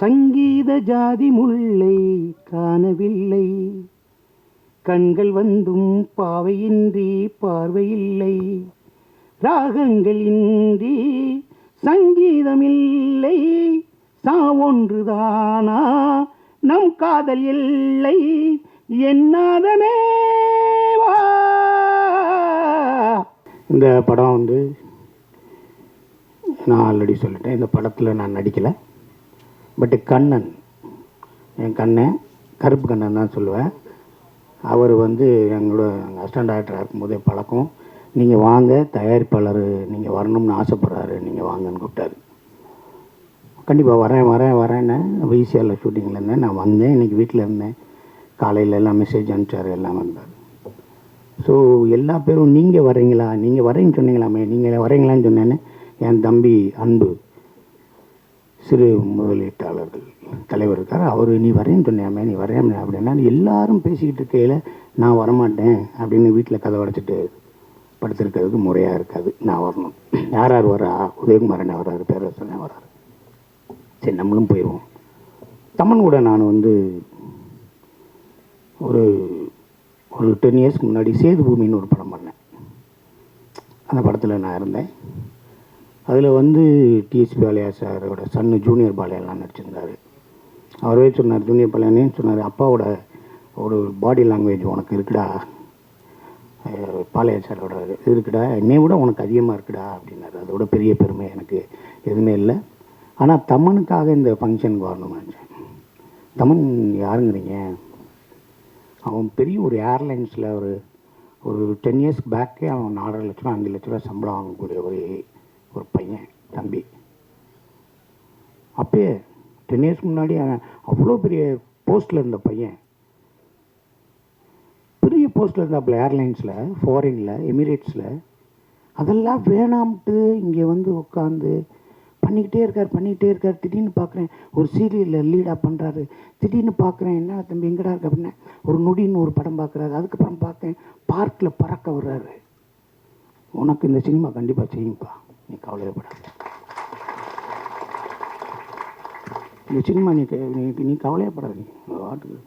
சங்கீத ஜாதி முல்லை காணவில்லை. கண்கள் வந்தும் பாவையின்றி பார்வையில்லை. ராகங்கள் இன்றி சங்கீதமில்லை. சாவொன்றுதானா நம் காதல் இல்லை. என்னாதமேவா இந்த படம் வந்து நான் ஆல்ரெடி சொல்லிட்டேன். இந்த படத்தில் நான் நடிக்கலை. பட்டு கண்ணன் என் கண்ணன் கருப்பு கண்ணன் தான் சொல்லுவேன். அவர் வந்து எங்களோட அசிஸ்டன்ட் டைரக்டராக இருக்கும்போதே பழக்கம். நீங்கள் வாங்க தயாரிப்பாளர் நீங்கள் வரணும்னு ஆசைப்பட்றாரு. நீங்கள் வாங்கன்னு கூப்பிட்டாரு. கண்டிப்பாக வரேன் வரேன் வரேன்னு விசிஆரில் ஷூட்டிங்கில் இருந்தேன். நான் வந்தேன் இன்றைக்கி வீட்டில் இருந்தேன். காலையில் எல்லாம் மெசேஜ் அனுப்பிச்சார் எல்லாம் வந்தார். ஸோ எல்லா பேரும் நீங்கள் வரீங்களா நீங்கள் வரீங்கன்னு சொன்னீங்களாமே நீங்கள் வரீங்களான்னு சொன்னேன்னு என் தம்பி அன்பு சிறு முதலீட்டாளர்கள். தலைவர் இருக்கார். அவர் நீ வரேன்னு சொன்னியாமே நீ வரேன் அப்படின்னா எல்லாரும் பேசிக்கிட்டு இருக்கையில் நான் வரமாட்டேன் அப்படின்னு வீட்டில் கதை உடச்சிட்டு படுத்திருக்கிறதுக்கு முறையாக இருக்காது. நான் வரணும். யார் யார் வரா? உதயகுமாரன் வர்றாரு பேரரசன் வர்றாரு சரி நம்மளும் போயிடுவோம் தமன் கூட நான் வந்து ஒரு ஒரு டென் இயர்ஸ்க்கு முன்னாடி சேது பூமின்னு ஒரு படம் பண்ணேன். அந்த படத்தில் நான் இருந்தேன். அதில் வந்து டிஎஸ் பாலையா சாரோட சன்னு ஜூனியர் பாலையெல்லாம் நடிச்சிருந்தார். அவரே சொன்னார் ஜூனியர் பாலையானே சொன்னார் அப்பாவோட ஒரு பாடி லாங்குவேஜ் உனக்கு இருக்குடா. பாலையா சாரோட இது இருக்குடா. என்னை விட உனக்கு அதிகமாக இருக்குடா அப்படின்னாரு. அதோட பெரிய பெருமை எனக்கு எதுவுமே இல்லை. ஆனால் தமனுக்காக இந்த ஃபங்க்ஷனுக்கு வரணும்னு நினச்சேன். தமன் யாருங்கிறீங்க? அவன் பெரிய ஒரு ஏர்லைன்ஸில் ஒரு ஒரு டென் இயர்ஸ்க்கு பேக்கே அவன் நாலரை லட்ச ரூபா அஞ்சு லட்ச ரூபா சம்பளம் வாங்கக்கூடிய ஒரு ஒரு பையன் தம்பி. அப்பயே டென் இயர்ஸ்க்கு முன்னாடி அவ்வளோ பெரிய போஸ்ட்டில் இருந்த பையன். பெரிய போஸ்ட்டில் இருந்தாப்புல ஏர்லைன்ஸில் ஃபாரினில் எமிரேட்ஸில் அதெல்லாம் வேணாம்ட்டு இங்கே வந்து உட்காந்து பண்ணிக்கிட்டே இருக்கார் பண்ணிக்கிட்டே இருக்கார். திடீர்னு பார்க்குறேன் ஒரு சீரியலில் லீடாக பண்ணுறாரு திடீர்னு பார்க்குறேன் என்ன தம்பி எங்கடா இருக்கு அப்படின்னா. ஒரு நொடின்னு ஒரு படம் பார்க்குறாரு அதுக்கப்புறம் பார்க்கேன் பார்க்கில் பறக்க வர்றாரு. உனக்கு இந்த சினிமா கண்டிப்பாக செய்யும்ப்பா. நீ கவலையப்படாத இந்த சினிமா நீ நீ நீ கவலையப்படாத நீ. வாட்டுக்கு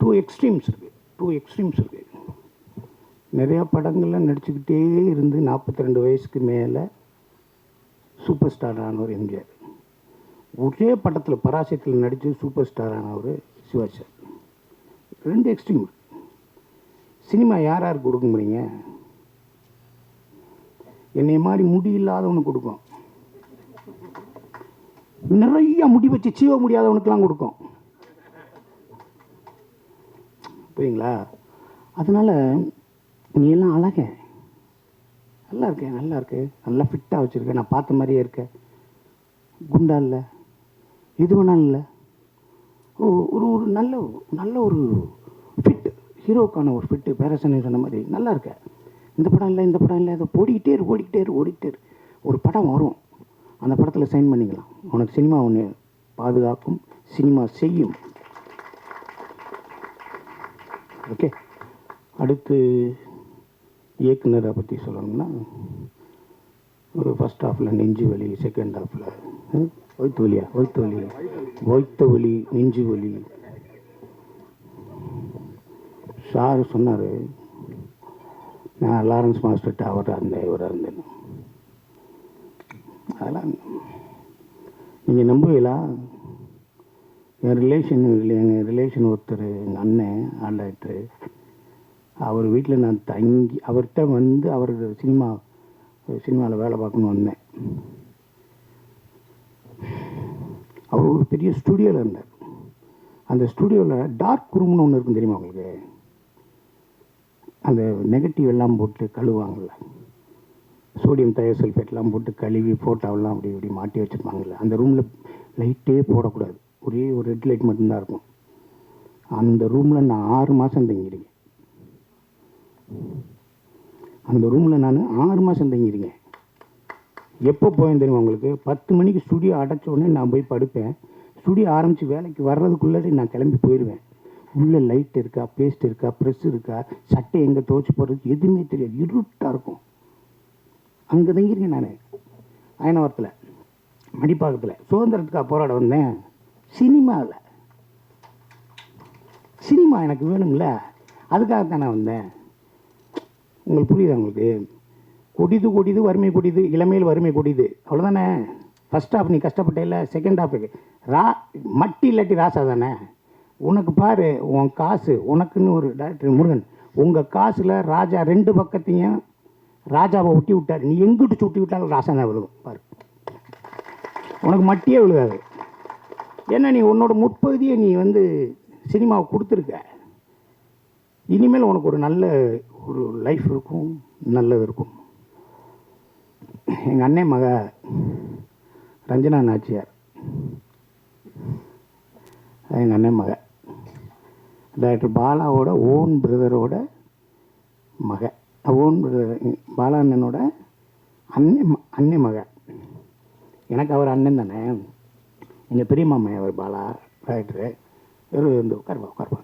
டூ எக்ஸ்ட்ரீம்ஸ் இருக்குது டூ எக்ஸ்ட்ரீம்ஸ் இருக்குது நிறையா படங்களில் நடிச்சுக்கிட்டே இருந்து நாற்பத்தி ரெண்டு வயசுக்கு மேலே சூப்பர் ஸ்டார் ஆனவர் எம்ஜிஆர். ஒரே படத்தில் பராசக்தியில் நடித்து சூப்பர் ஸ்டார் ஆனவர் சிவாஜி சார். ரெண்டு எக்ஸ்ட்ரீம் சினிமா யார் யார் கொடுக்க முடியுங்க என்னை மாதிரி முடி இல்லாதவனுக்கு கொடுக்கும். நிறைய முடி வச்சு சீவ முடியாதவனுக்கெல்லாம் கொடுக்கும். புரியுங்களா? அதனால் நீ எல்லாம் அழக. நல்லா இருக்கேன் நல்லா இருக்கு. நல்லா ஃபிட்டாக வச்சுருக்கேன் நான் பார்த்த மாதிரியே இருக்கேன் குண்டா இல்லை. இது வேணாலும் இல்லை. ஒரு ஒரு நல்ல நல்ல ஒரு ஃபிட் ஹீரோக்கான ஒரு ஃபிட்டு பேரசன் சொன்ன மாதிரி நல்லா இருக்கேன் இந்த படம் இல்லை இந்த படம் இல்லை அதை ஓடிக்கிட்டே இரு ஓடிக்கிட்டே இரு ஓடிக்கிட்டே இரு. ஒரு படம் வரும். அந்த படத்தில் சைன் பண்ணிக்கலாம். உனக்கு சினிமா ஒன்று பாதுகாக்கும் சினிமா செய்யும். ஓகே அடுத்து இயக்குனரை பற்றி சொல்லணும்னா ஒரு ஃபஸ்ட் ஹாஃபில் நெஞ்சு வலி செகண்ட் ஹாஃபில் ஒய்த்து வலியா? ஒய்த்து வலி. ஒய்த்த வலி நெஞ்சு வலி. சார் சொன்னார் நான் லாரன்ஸ் மாஸ்டர்கிட்ட அவராக இருந்தேன் இவராக இருந்தேன் அதெல்லாம் நீங்கள் நம்புவீங்களா? என் ரிலேஷன் எங்கள் ரிலேஷன் ஒருத்தர் எங்கள் அண்ணன் ஆண்டாயிட்டு அவர் வீட்டில் நான் தங்கி அவர்கிட்ட வந்து அவர் சினிமா சினிமாவில் வேலை பார்க்கணும்னு வந்தேன். அவர் ஒரு பெரிய ஸ்டுடியோவில் இருந்தார். அந்த ஸ்டுடியோவில் டார்க் ரூம்னு ஒன்று இருக்கும் தெரியுமா உங்களுக்கு? அந்த நெகட்டிவ் எல்லாம் போட்டு கழுவாங்கள்ல சோடியம் தயோசல்ஃபேட்லாம் போட்டு கழுவி ஃபோட்டோவெல்லாம் அப்படி இப்படி மாட்டி வச்சுருப்பாங்கள்ல அந்த ரூமில் லைட்டே போடக்கூடாது. ஒரே ஒரு ரெட் லைட் மட்டும்தான் இருக்கும். அந்த ரூமில் நான் ஆறு மாதம் தங்கிடுங்க அந்த ரூமில் நான் ஆறு மாதம் தங்கிடுங்க எப்போ போயேன் தெரியுமா உங்களுக்கு? பத்து மணிக்கு ஸ்டுடியோ அடைச்ச உடனே நான் போய் படுப்பேன். ஸ்டுடியோ ஆரம்பித்து வேலைக்கு வர்றதுக்குள்ளே நான் கிளம்பி போயிடுவேன் உள்ளே லைட் இருக்கா பேஸ்ட் இருக்கா ப்ரெஸ் இருக்கா சட்டை எங்கே துவச்சி போடுறது எதுவுமே தெரியாது. இருட்டாக இருக்கும். அங்கே தங்கியிருக்கேன் நான். அயனவரத்தில் மடிப்பாக்கத்தில். சுதந்திரத்துக்காக போராட வந்தேன். சினிமாவில் சினிமா எனக்கு வேணும்ல. அதுக்காக தானே நான் வந்தேன். உங்களுக்கு புரியுதா உங்களுக்கு? கொடிது கொடிது வறுமை கொடிது இளமையில் வறுமை கொடிது. அவ்வளோதானே ஃபஸ்ட் ஹாஃப் நீ கஷ்டப்பட்ட இல்லை செகண்ட் ஹாஃபுக்கு ரா மட்டி இல்லாட்டி ராசா தானே? உனக்கு பாரு உன் காசு உனக்குன்னு ஒரு டாக்டர் முருகன் உங்கள் காசில் ராஜா ரெண்டு பக்கத்தையும் ராஜாவை ஒட்டி விட்டார். நீ எங்கிட்டு சுட்டி விட்டாலும் ராசானா விழுகும் பாரு. உனக்கு மட்டியே விழுகாது. ஏன்னா நீ உன்னோட முற்பகுதியை நீ வந்து சினிமாவை கொடுத்துருக்க. இனிமேல் உனக்கு ஒரு நல்ல ஒரு லைஃப் இருக்கும் நல்லது இருக்கும். எங்கள் அண்ணன் மக ரஞ்சனா நாச்சியார். எங்கள் அண்ணன் மக. டாக்டர் பாலாவோட ஓன் பிரதரோட மக. ஓன் பிரதர் பாலா அண்ணனோட அண்ணன் ம- அண்ணன் மக. எனக்கு அவர் அண்ணன் தானே. எங்கள் பெரிய மாமா அவர் பாலா டாக்டரு இவர் வந்து உட்காருவா உட்காருவா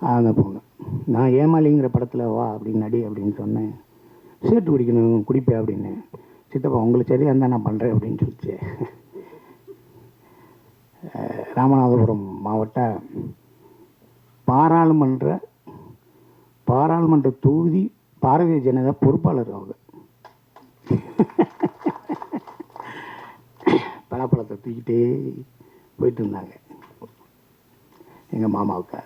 அந்த பொண்ணு. நான் ஏமாளிங்கிற படத்தில் வா அப்படின்னு நடி அப்படின்னு சொன்னேன். சீட்டு குடிக்கணும் குடிப்பேன் அப்படின்னு. சித்தப்பா உங்களுக்கு சரியாக இருந்தால் நான் பண்ணுறேன் அப்படின்னு சொல்லிச்சு. ராமநாதபுரம் மாவட்ட பாராளுமன்ற பாராளுமன்ற தொகுதி பாரதிய ஜனதா பொறுப்பாளர் அவங்க. பலாப்பழத்தை தூக்கிட்டே போயிட்டு இருந்தாங்க. எங்கள் மாமாவுக்கு.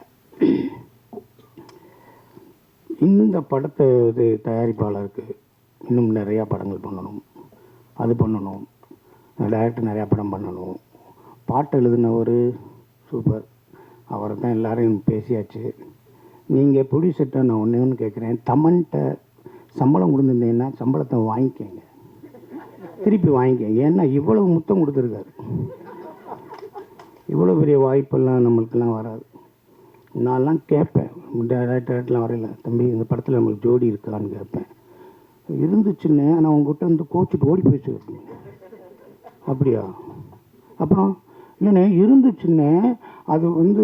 இன்னும் இந்த படத்தை இது தயாரிப்பாளருக்கு இன்னும் நிறையா படங்கள் பண்ணணும். அது பண்ணணும். டைரக்டர் நிறையா படம் பண்ணணும். பாட்டு எழுதினவர் சூப்பர். அவரை தான் எல்லாரையும் பேசியாச்சு. நீங்கள் ப்ரொடியூசர்கிட்ட நான் ஒன்று ஒன்று கேட்குறேன் தமன்கிட்ட சம்பளம் கொடுத்துருந்தீங்கன்னா சம்பளத்தை வாங்கிக்கங்க. திருப்பி வாங்கிக்கங்க. ஏன்னா இவ்வளவு முத்தம் கொடுத்துருக்காரு. இவ்வளோ பெரிய வாய்ப்பெல்லாம் நம்மளுக்கெல்லாம் வராது. நான்லாம் கேட்பேன். டேரக்டர்லாம் வரையில தம்பி இந்த படத்தில் நம்மளுக்கு ஜோடி இருக்கான்னு கேட்பேன். இருந்துச்சுன்னு ஆனால் உங்ககிட்ட வந்து கோச்சிட்டு ஓடி போயிடுச்சு. அப்படியா? அப்புறம் இல்லைண்ணே இருந்துச்சுன்னு அது வந்து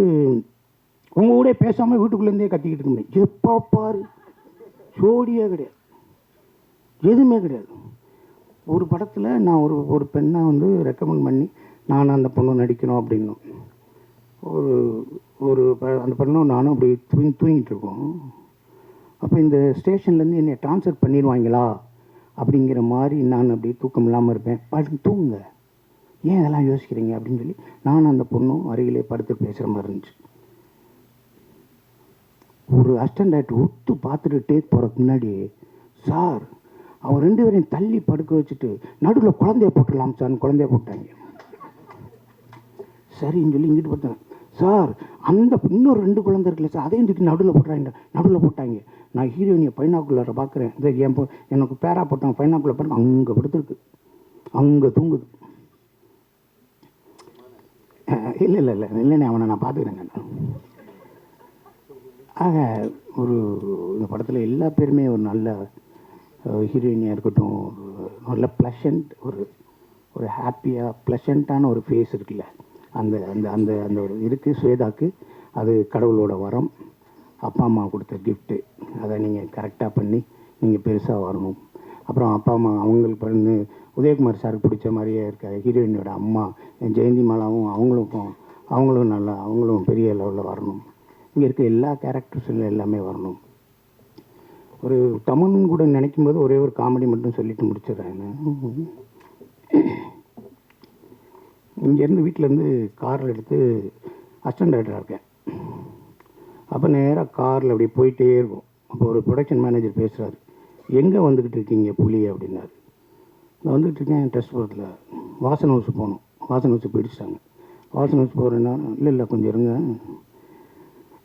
உங்கள் கூட பேசாமல் வீட்டுக்குள்ளேருந்தே கத்திக்கிட்டு இருந்தேன். எப்போ பாரு? ஜோடியே கிடையாது. எதுவுமே கிடையாது. ஒரு படத்தில் நான் ஒரு ஒரு பெண்ணை வந்து ரெக்கமெண்ட் பண்ணி நான் அந்த பொண்ணு நடிக்கணும் அப்படின்னும். ஒரு ஒரு ப- அந்த பொண்ணும் நானும் அப்படி தூங்கி தூங்கிட்டு இருக்கோம். அப்போ இந்த ஸ்டேஷன்லேருந்து என்னை ட்ரான்ஸ்ஃபர் பண்ணிடுவாங்களா? அப்படிங்கிற மாதிரி நான் அப்படி தூக்கம் இல்லாமல் இருப்பேன். பாட்டு தூங்குங்க. ஏன் இதெல்லாம் யோசிக்கிறீங்க அப்படின்னு சொல்லி நானும் அந்த பொண்ணும் அருகிலே படுத்து பேசுகிற மாதிரி இருந்துச்சு. ஒரு அஸ்டண்டாய்ட் ஒத்து பார்த்துட்டு டேக் போகிறதுக்கு முன்னாடி சார் அவன் ரெண்டு பேரையும் தள்ளி படுக்க வச்சுட்டு நடுவில் குழந்தைய போட்டுடலாம் சார் குழந்தைய போட்டாங்க. சரின்னு சொல்லி இங்கிட்டு பார்த்தேன் சார் அந்த இன்னொரு ரெண்டு குழந்தை இருக்குல்ல சார் அதையும் தூக்கி நடுவில் போட்டுறாங்க நடுவில் போட்டாங்க. நான் ஹீரோயினியை பைனாக்குள்ளார பார்க்குறேன். இந்த என் எனக்கு பேரா போட்டாங்க பைனாக்குள்ள பாருங்க அங்கே படுத்துருக்கு. அங்கே தூங்குது. இல்லை இல்லை இல்லை. இல்லைண்ணே அவனை நான் பார்த்துக்கிறேங்க. ஆக ஒரு இந்த படத்தில் எல்லா பேருமே ஒரு நல்ல ஹீரோயினியாக இருக்கட்டும் ஒரு நல்ல ப்ளஷண்ட் ஒரு ஒரு ஹாப்பியாக ப்ளஷண்ட்டான ஒரு ஃபேஸ் இருக்குல்ல. அந்த அந்த அந்த அந்த ஒரு இருக்குது ஸ்வேதாக்கு அது கடவுளோட வரம். அப்பா அம்மா கொடுத்த கிஃப்ட்டு அதை நீங்கள் கரெக்டாக பண்ணி நீங்கள் பெருசாக வரணும். அப்புறம் அப்பா அம்மா அவங்களுக்கு பண்ணு உதயகுமார் சாருக்கு பிடிச்ச மாதிரியே இருக்காது ஹீரோயினோட அம்மா ஜெயந்தி மாலாவும் அவங்களுக்கும் அவங்களும் நல்லா அவங்களும் பெரிய லெவலில் வரணும். இங்கே இருக்க எல்லா கேரக்டர்ஸில் எல்லாமே வரணும். ஒரு தமிழ் கூட நினைக்கும் போது ஒரே ஒரு காமெடி மட்டும் சொல்லிட்டு முடிச்சிடுறேன் இங்கேருந்து வீட்டிலேருந்து காரில் எடுத்து அசிஸ்டன்ட் டைரக்டராக இருக்கேன். அப்போ நேராக காரில் அப்படியே போயிட்டே இருக்கும். அப்போ ஒரு ப்ரொடக்ஷன் மேனேஜர் பேசுகிறாரு எங்கே வந்துக்கிட்டு இருக்கீங்க புலி? அப்படின்னாரு. நான் வந்துட்டுருக்கேன் இருக்கேன் டெஸ்ட் போகிறதுல வாசன் ஹவுஸ் போகணும். வாசன் ஹவுஸ் போயிடுச்சாங்க வாசன் ஹவுஸ் போகிறேன்னா இல்லை இல்லை கொஞ்சம் இருங்க.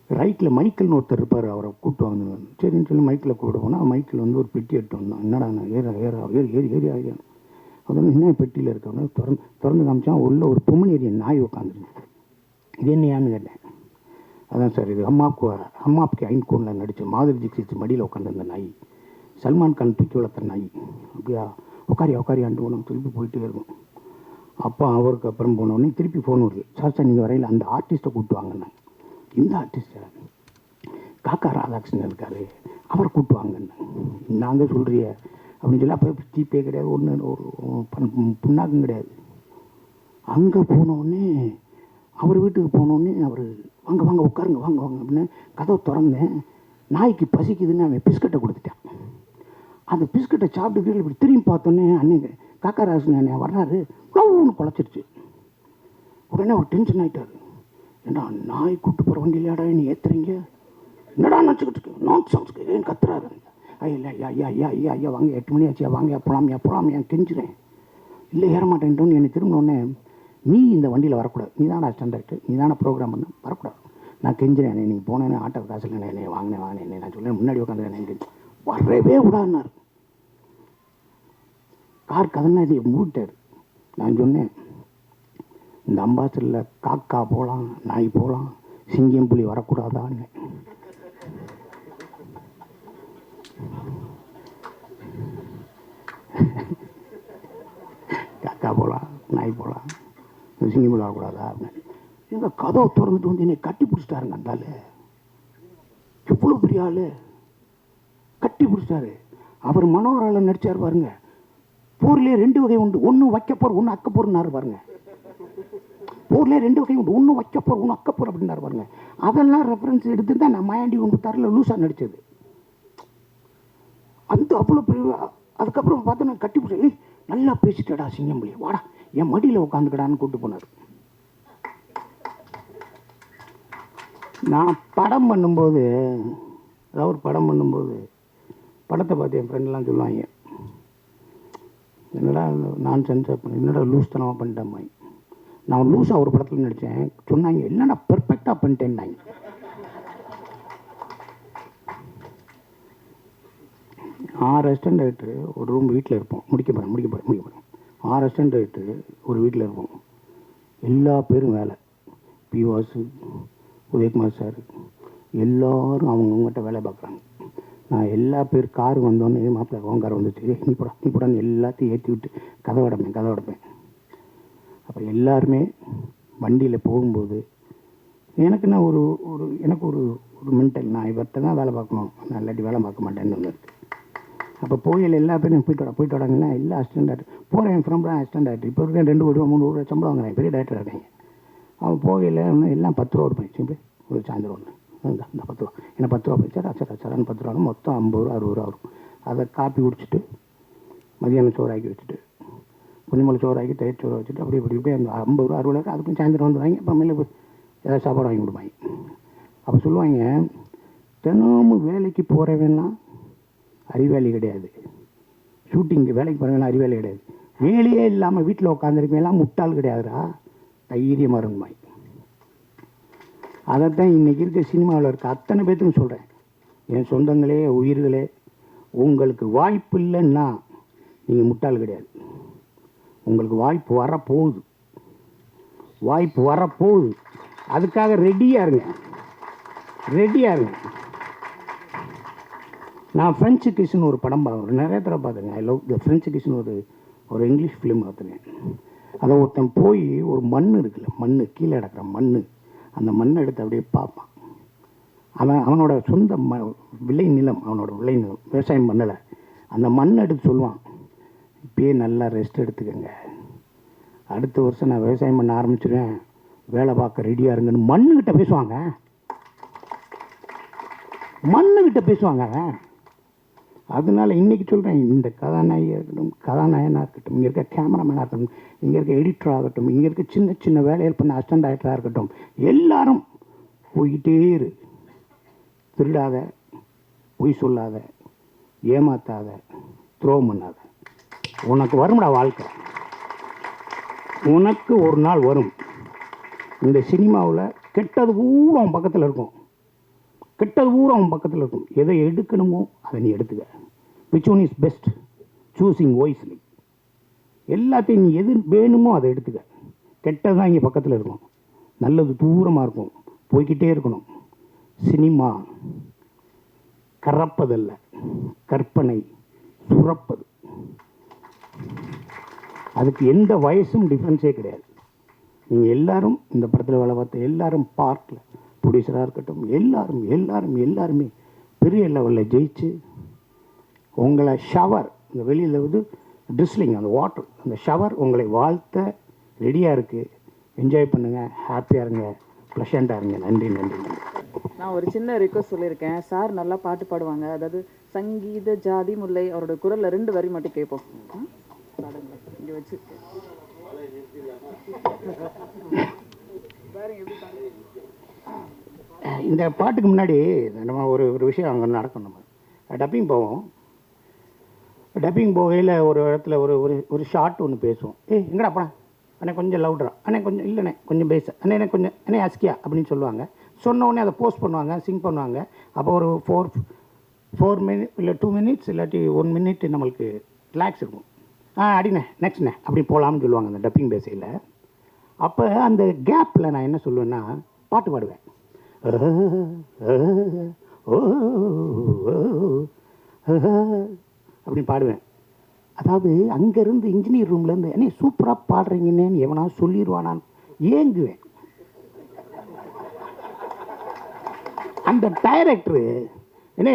ரைட்டில் மைக்கிள்னு ஒருத்தர் இருப்பார் அவரை கூப்பிட்டு வந்து சரின்னு சொல்லி மைக்கில் கூப்பிட்டு போனால் மைக்கில் வந்து ஒரு பெட்டி எடுத்து வந்தான். என்னடா ஏற ஏற ஏறி ஏறி ஏறி ஆகியா அது வந்து என்ன பெட்டியில் இருக்கவங்க திறந்து திறந்து காமிச்சா உள்ள ஒரு பொம்மனேரிய நாய் உட்காந்துருக்கு இது என்னையான்னு கேட்டேன். அதான் சார் இது அம்மாவுக்கு அம்மாவுக்கு ஐன் கோனில் நடித்த மாதிரி தீக்ஷித் மடியில் உட்காந்துருந்த நாய். சல்மான் கான் தூக்கி வளர்த்த நாய். அப்படியா? உட்காரியா உட்காரியான்ட்டு ஒன்று திருப்பி போயிட்டே இருக்கும் அப்போ அவருக்கு அப்புறம் போனோடனே திருப்பி ஃபோன் வருது. சார் சார் நீங்கள் வரையில் அந்த ஆர்டிஸ்ட்டை கூப்பிட்டு வாங்கண்ணே இந்த ஆர்டிஸ்டா காக்கா ராதாகிருஷ்ணன் இருக்காரு. அவரை கூப்பிட்டு வாங்கண்ணே நாங்கள் சொல்கிறிய அப்படின்னு சொல்லி அப்போ ஜிபே கிடையாது. ஒன்று ஒரு புண்ணாக்கும் கிடையாது. அங்கே போனோடனே அவர் வீட்டுக்கு போனோடனே அவர் வாங்க வாங்க உட்காருங்க வாங்க வாங்க அப்படின்னு கதவை திறந்தேன். நாய்க்கு பசிக்குதுன்னு அவன் பிஸ்கட்டை கொடுத்துட்டான். அந்த பிஸ்கட்டை சாப்பிட்டு இப்படி திரும்பி பார்த்தோன்னே அன்னைக்கு காக்கா ராசன் அண்ணன் வர்றாரு. ஒன்று குழச்சிருச்சு உடனே அவர் டென்ஷன் ஆகிட்டார் ஏண்டா நாய் கூட்டு போகிற வண்டியிலையாடா நீ ஏற்றுறீங்க என்னடா நினச்சிக்கிட்டு இருக்கு? நான் சாங்ஸ்க்கு ஏன் கத்துறாரு? ஐயா இல்லை ஐயா ஐயா ஐயா ஐயா ஐயா வாங்க எட்டு மணி ஆச்சு வாங்க போலாமியா போலாமியா கெஞ்சுறேன். இல்லை ஏற மாட்டேன்ட்டோன்னு என்னை திரும்பினோடனே நீ இந்த வண்டியில் வரக்கூடாது. நீ தானே ஸ்டாண்டர்ட் நீ தானே ப்ரோக்ராம் பண்ண. வரக்கூடாது. நான் கெஞ்சிறேன் நீங்கள் போனேன்னு ஆட்டோ காசு இல்லை என்னை வாங்கினேன் வாங்கினேன் நான் சொல்லேன் முன்னாடி உட்காந்துருக்கேன் எனக்கு வரவே விடாதுனார் கார் கதனாடி மூட்டார் நான் சொன்னேன் இந்த அம்பாசரில் காக்கா போகலாம் நாய் போகலாம் சிங்கம் புலி வரக்கூடாதான்னு. காக்கா போகலாம் நாய் போகலாம் சிங்கம் புலி வரக்கூடாதா? அப்படின்னு எங்கள் கதவை திறந்துட்டு வந்து என்னை கட்டி பிடிச்சிட்டாருங்க அந்தாலே எவ்வளோ பெரிய ஆளு? கட்டி பிடிச்சிட்டாரு அவர் மனோகரால் நடித்தார் பாருங்க. போர்லேயே ரெண்டு வகை உண்டு. ஒன்று வைக்கப்போர் ஒன்று அக்கப்போர்னாரு பாருங்க. போர்லேயே ரெண்டு வகை உண்டு. ஒன்று வைக்கப்போர் ஒன்று அக்கப்போர் அப்படின்னாரு பாருங்க. அதெல்லாம் ரெஃபரன்ஸ் எடுத்து தான் நான் மாயாண்டி ஒன்று தரல லூஸாக நடித்தது அந்த அவ்வளோ பெரிய அதுக்கப்புறம் பார்த்தா நான் கட்டி பிடிச்சி நல்லா பேசிட்டடா சிங்கம்புலி. வாடா என் மடியில் உட்காந்துக்கடான்னு கூட்டு போனார். நான் படம் பண்ணும்போது அதாவது படம் பண்ணும்போது படத்தை பார்த்து என் ஃப்ரெண்ட்லாம் சொல்லுவாங்க என்னடா நான் சென்சார் பண்ண என்னடா லூஸ் தனமாக மாதிரி. நான் லூஸாக ஒரு படத்தில் நடித்தேன் சொன்னாங்க என்னடா பெர்ஃபெக்டாக பண்ணிட்டேன்னாங்க. ஆறு அசிஸ்டன்ட் டைரக்டர் ஒரு ரூம் வீட்டில் இருப்போம். முடிக்க போகிறேன் முடிக்க போகிறேன் முடிக்க போகிறேன் ஆறு அசிஸ்டன்ட் டைரக்டர் ஒரு வீட்டில் இருப்போம். எல்லா பேரும் வேலை. பிவாசு உதயகுமார் சார் எல்லோரும் அவங்கவுங்ககிட்ட வேலை பார்க்குறாங்க. எல்லா பேர் கார் வந்தோன்னே மாப்பிள்ளை உன் கார் வந்துச்சு. நீ போடா நீ போடான்னு எல்லாத்தையும் ஏற்றி விட்டு கதை அடைப்பேன் கதை அடைப்பேன் அப்போ எல்லாருமே வண்டியில் போகும்போது எனக்கு நான் ஒரு ஒரு எனக்கு ஒரு ஒரு மென்டல் நான் இவர்கிட்ட தான் வேலை பார்க்கணும். நான் இல்லாட்டி வேலை பார்க்க மாட்டேன்னு ஒன்று இருக்குது அப்போ போயில் எல்லா பேரும் போயிட்டு வர போயிட்டு வராங்கன்னா எல்லா அசிஸ்டன்ட் டேரக்டர் போகிறேன் என் ஃப்ரெண்ட் அசிஸ்டன்ட் டேரக்டர் இப்போ இருக்கேன் ரெண்டு கோடி ரூபா மூணு ரூபா சம்பளம் வாங்குறேன் பெரிய டேரக்டர் இருக்காங்க அவன் போகையில் எல்லாம் பத்து ரூபா இருப்பேன் சிம்பிள் ஒரு சாயந்தரம் ஒன்று இந்த இந்த பத்து ரூபா. என்ன பத்து ரூபா போய் சார் சரா சரான்னு பத்து ரூபா மொத்தம் ஐம்பது ரூபா அறுபது ரூபா வரும். அதை காப்பி குடிச்சிட்டு மதியானம் சோறாக்கி வச்சுட்டு புதுமலை சோறாக்கி தயிர் சோறு வச்சுட்டு அப்படி இப்படி இப்படி அந்த ஐம்பது ரூபா அறுபது ரூபா அதுக்கும் சாயந்தரம் வந்துடுவாங்க. இப்போ மேலே ஏதாவது சாப்பாடு வாங்கி கொடுப்பாங்க. அப்போ சொல்லுவாங்க தினமும் வேலைக்கு போகிறவன்லாம் அறிவாளி கிடையாது. ஷூட்டிங்கு வேலைக்கு போகிறவங்களாம் அறிவாளி கிடையாது. வேலையே இல்லாமல் வீட்டில் உட்காந்துருக்கவங்களாம் முட்டாள் கிடையாதுடா. தைரியமாக இருக்குமாய் அதைத்தான் இன்றைக்கி இருக்க சினிமாவில் இருக்க அத்தனை பேர்த்துக்கும் சொல்கிறேன் என் சொந்தங்களே உயிர்களே உங்களுக்கு வாய்ப்பு இல்லைன்னா நீங்கள் முட்டாள் கிடையாது. உங்களுக்கு வாய்ப்பு வரப்போகுது. வாய்ப்பு வரப்போகுது. அதுக்காக ரெடியாக இருங்க. ரெடியாக இருங்க. நான் ஃப்ரெஞ்சு கிஷ்னு ஒரு படம் பார்க்குறேன் நிறைய தடவை பார்த்துருக்கேன் ஐ லவ் த ஃப்ரெஞ்சு கிஷ்னு ஒரு ஒரு இங்கிலீஷ் ஃபிலிம் பார்த்துருக்கேன் அதை ஒருத்தன் போய் ஒரு மண் இருக்குல்ல மண் கீழே கிடக்கிற மண் அந்த மண்ணை எடுத்து அப்படியே பார்ப்பான். அவன் அவனோட சொந்த ம விளை நிலம் அவனோட விளை நிலம் விவசாயம் பண்ணலை. அந்த மண்ணை எடுத்து சொல்லுவான் இப்பயே நல்லா ரெஸ்ட் எடுத்துக்கங்க. அடுத்த வருஷம் நான் விவசாயம் பண்ண ஆரம்பிச்சிடுவேன் வேலை பார்க்க ரெடியாக இருங்கன்னு மண்ணுக்கிட்ட பேசுவாங்க. மண்ணுக்கிட்ட பேசுவாங்க அவன். அதனால இன்றைக்கி சொல்கிறேன் இந்த கதாநாயகியாக இருக்கட்டும் கதாநாயகனாக இருக்கட்டும் இங்கே இருக்க கேமராமேனாக இருக்கட்டும் இங்கே இருக்க எடிட்டராக இருக்கட்டும் இங்கே இருக்க சின்ன சின்ன வேலைகள் பண்ண அசிஸ்டன்ட் டைரக்டராக இருக்கட்டும் எல்லாரும் போய்கிட்டே இரு. திருடாத பொய் சொல்லாத ஏமாத்தாத துரோகம் பண்ணாத. உனக்கு வரும்டா வாழ்க்கை. உனக்கு ஒரு நாள் வரும். இந்த சினிமாவில் கெட்டது பூரா பக்கத்தில் இருக்கும். கெட்டது பூரா உன் பக்கத்தில் இருக்கும். எதை எடுக்கணுமோ அதை நீ எடுத்துக்க. Which one is best choosing wisely எல்லாத்தையும் நீ எது வேணுமோ அதை எடுத்துக்க. கெட்டது தான் இங்கே பக்கத்தில் இருக்கும். நல்லது தூரமாக இருக்கும். போய்கிட்டே இருக்கணும். சினிமா கறப்பதல்ல. கற்பனை சுரப்பது. அதுக்கு எந்த வயசும் டிஃப்ரென்ஸே கிடையாது. நீங்கள் எல்லாரும் இந்த படத்தில் வேலை பார்த்த எல்லாரும் பார்க்கல. ப்ரொடியூசராக இருக்கட்டும் எல்லாரும் எல்லாரும் எல்லாருமே பெரிய லெவலில் ஜெயிச்சு உங்களை ஷவர் இந்த வெளியில் வந்து ட்ரிஸ்லிங் அந்த வாட்டர் அந்த ஷவர் உங்களை வாழ்த்த ரெடியாக இருக்குது என்ஜாய் பண்ணுங்கள் ஹாப்பியாக இருங்க ப்ளஷண்ட்டாக இருங்க. நன்றி நன்றி நன்றி. நான் ஒரு சின்ன ரிக்வஸ்ட் சொல்லியிருக்கேன். சார் நல்லா பாட்டு பாடுவாங்க. அதாவது சங்கீத ஜாதி முல்லை அவரோட குரல்ல ரெண்டு வரி மட்டும் கேட்போம். இங்க வச்சு. இந்த பாட்டுக்கு முன்னாடி நம்ம ஒரு ஒரு விஷயம் அங்கே நடக்கும் நம்ம. டப்பிங் போவோம். டப்பிங் போகையில் ஒரு இடத்துல ஒரு ஒரு ஒரு ஷார்ட் ஒன்று பேசுவோம். ஏய் எங்கடாப்பா அண்ணே கொஞ்சம் லவுட்ரா அண்ணே கொஞ்சம் இல்லைண்ணே கொஞ்சம் பேச அண்ணே எனக்கு கொஞ்சம் அண்ணே அஸ்கியா அப்படின்னு சொல்லுவாங்க. சொன்ன உடனே அதை போஸ்ட் பண்ணுவாங்க சிங் பண்ணுவாங்க. அப்போ ஒரு ஃபோர் ஃபோர் மினிட் இல்லை டூ மினிட்ஸ் இல்லாட்டி ஒன் மினிட் நம்மளுக்கு ரிலாக்ஸ் இருக்கும். ஆ அடிண்ணே நெக்ஸ்ட்ண்ணே அப்படி போகலாம்னு சொல்லுவாங்க அந்த டப்பிங் பேசையில் அப்போ அந்த கேப்பில் நான் என்ன சொல்லுவேன்னா பாட்டு பாடுவேன். அப்படின்னு பாடுவேன். அதாவது அங்கேருந்து இன்ஜினியர் ரூம்லேருந்து என்ன சூப்பராக பாடுறீங்கன்னு எவனா சொல்லிடுவானான்னு ஏங்குவேன். அந்த டைரக்டரு என்ன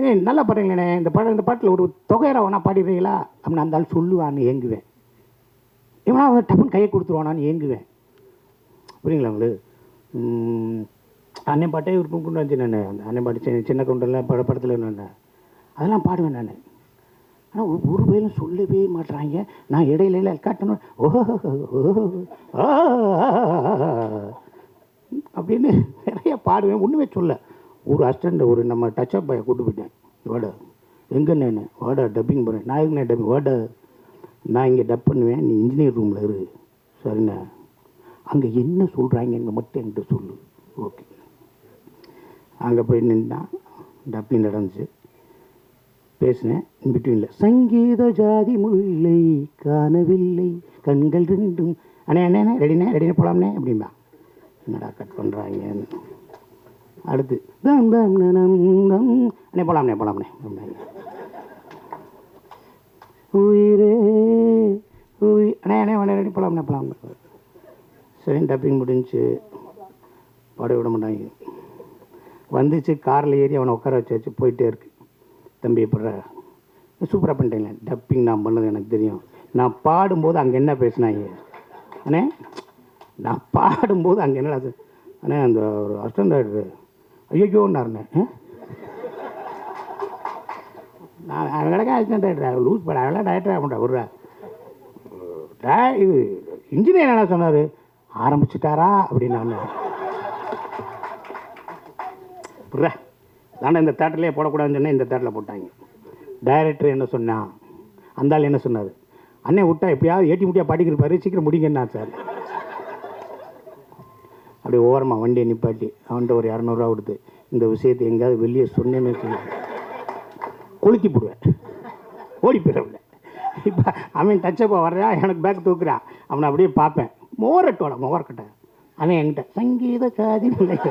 ஏ நல்லா பாடுறீங்களே இந்த பாடம் இந்த பாட்டில் ஒரு தொகையரை ஒன்றா பாடிடுறீங்களா? அப்படின்னு அந்த ஆள் சொல்லுவான்னு ஏங்குவேன். இவனா அவன் டப்புன்னு கையை கொடுத்துருவானான்னு ஏங்குவேன். புரியுங்களா உங்களுக்கு? அன்னை பாட்டே ஒரு கொண்டு வந்து நான். அந்த அன்னை பாட்டு சின்ன சின்ன கொண்டெல்லாம் பட படத்தில் நான் அதெல்லாம் பாடுவேன் நான். ஆனால் ஒரு பேரும் சொல்லவே மாட்றாங்க. நான் இடையில காட்டணும். ஓஹோ அப்படின்னு நிறைய பாடுவேன். ஒன்றுமே சொல்ல. ஒரு அஸ்டண்ட் ஒரு நம்ம டச்சப் பாயை கூட்டு போயிட்டேன் வாடா எங்கே நான் வாடா டப்பிங் போகிறேன் நான் எங்கே டப்பிங் வாடா. நான் இங்கே டப் பண்ணுவேன். நீ இன்ஜினியர் ரூமில் இரு. சரிண்ணா. அங்கே என்ன சொல்கிறாங்கன்னு மட்டும் என்கிட்ட சொல்லு. ஓகே. அங்கே போய் நின்றான் டப்பிங் நடந்துச்சு. பேசினேன் பிட்வீனில் சங்கீத ஜாதி முல்லை காணவில்லை கண்கள் ரெண்டும். அண்ணே அண்ணே ரெடினே ரெடினே போலாம்னே அப்படிம்பா. என்னடா கட் பண்ணுறாங்கன்னு அடுத்து தம் தம் நம் தம். அண்ணே போலாம்னே போலாம்னே அப்படின்னாங்க. உயிரே உயிர் அண்ணே அண்ணே அண்ணே ரெடி போலாம்னே போலாம்னே சரி டப்பிங் முடிஞ்சு பாட விட மாட்டாங்க. வந்துச்சு காரில் ஏறி அவனை உட்கார வச்சு வச்சு போயிட்டே இருக்கு. தம்பி எப்பட்றா சூப்பராக பண்ணிட்டேங்களே டப்பிங் நான் பண்ணது எனக்கு தெரியும். நான் பாடும்போது அங்கே என்ன பேசினாங்க அண்ணே நான் பாடும்போது அங்கே என்னடா அண்ணே அந்த ஒரு அசிஸ்டன்ட் ஐயோன்னாருண்ணே நான் அவன் கிடக்க அசிஸ்டன்ட் லூஸ் பட அவெல்லாம் டைரக்டர் ஆக மாட்டேன் விட்றா இது இன்ஜினியர் என்ன சொன்னார்? ஆரம்பிச்சிட்டாரா? அப்படின்னு புற ஆனால் இந்த தேட்டர்லேயே போடக்கூடாதுன்னு சொன்னேன் இந்த தேட்டரில் போட்டாங்க. டைரக்டர் என்ன சொன்னான் அந்தாள் என்ன சொன்னார்? அண்ணே விட்டா எப்படியாவது ஏட்டி முட்டியாக பாடிக்கிருப்பாரு சீக்கிரம் முடிங்கன்னா சார். அப்படியே ஓரமாக வண்டியை நிப்பாட்டி அவன்கிட்ட ஒரு இரநூறுவா கொடுத்து இந்த விஷயத்தை எங்கேயாவது வெளியே சொன்னேன்னு சொன்னேன் கொளுத்தி போடுவேன். ஓடி போயிடவில்லை இப்போ அவன் டச்சப்பா வர்றான் எனக்கு பேக் தூக்குறான் அவனை அப்படியே பார்ப்பேன். மோரட்டோட மோரக்கட்டை. அவன் என்கிட்ட சங்கீத காதி பிள்ளைங்க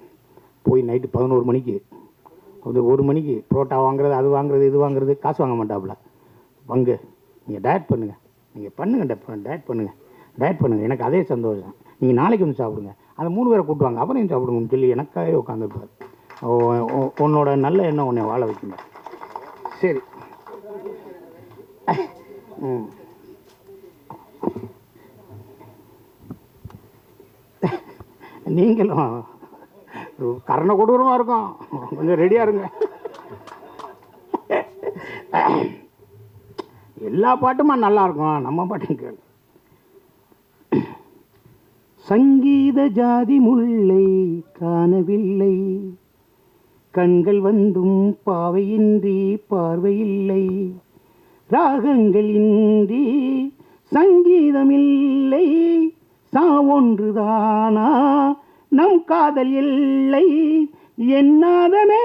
போய் நைட்டு பதினோரு மணிக்கு அது ஒரு மணிக்கு புரோட்டா வாங்குறது அது வாங்குறது இது வாங்குறது காசு வாங்க மாட்டாப்புல. பங்கு. நீங்கள் டயட் பண்ணுங்கள் நீங்கள் பண்ணுங்கள் டயட் பண்ணுங்கள் டயட் பண்ணுங்கள் எனக்கு அதே சந்தோஷம். நீங்கள் நாளைக்கு வந்து சாப்பிடுங்க. அந்த மூணு பேரை கூட்டுவாங்க. அப்புறம் சாப்பிடுங்கன்னு சொல்லி எனக்காகவே உட்காந்துருப்பார் உன்னோட நல்ல எண்ணம் உன்னை வாழ வைக்குங்க. சரி. ம். நீங்களும் கரண கொடூரமாக இருக்கும் கொஞ்சம் ரெடியாக இருங்க. எல்லா பாட்டுமா நல்லா இருக்கும் நம்ம பாட்டும் கேளு. சங்கீத ஜாதி முல்லை காணவில்லை. கண்கள் வந்தும் பாவையின்றி பார்வையில்லை. ராகங்கள் இன்றி சங்கீதமில்லை. சாவொன்றுதானா நம் காதல் இல்லை. என்னாதமே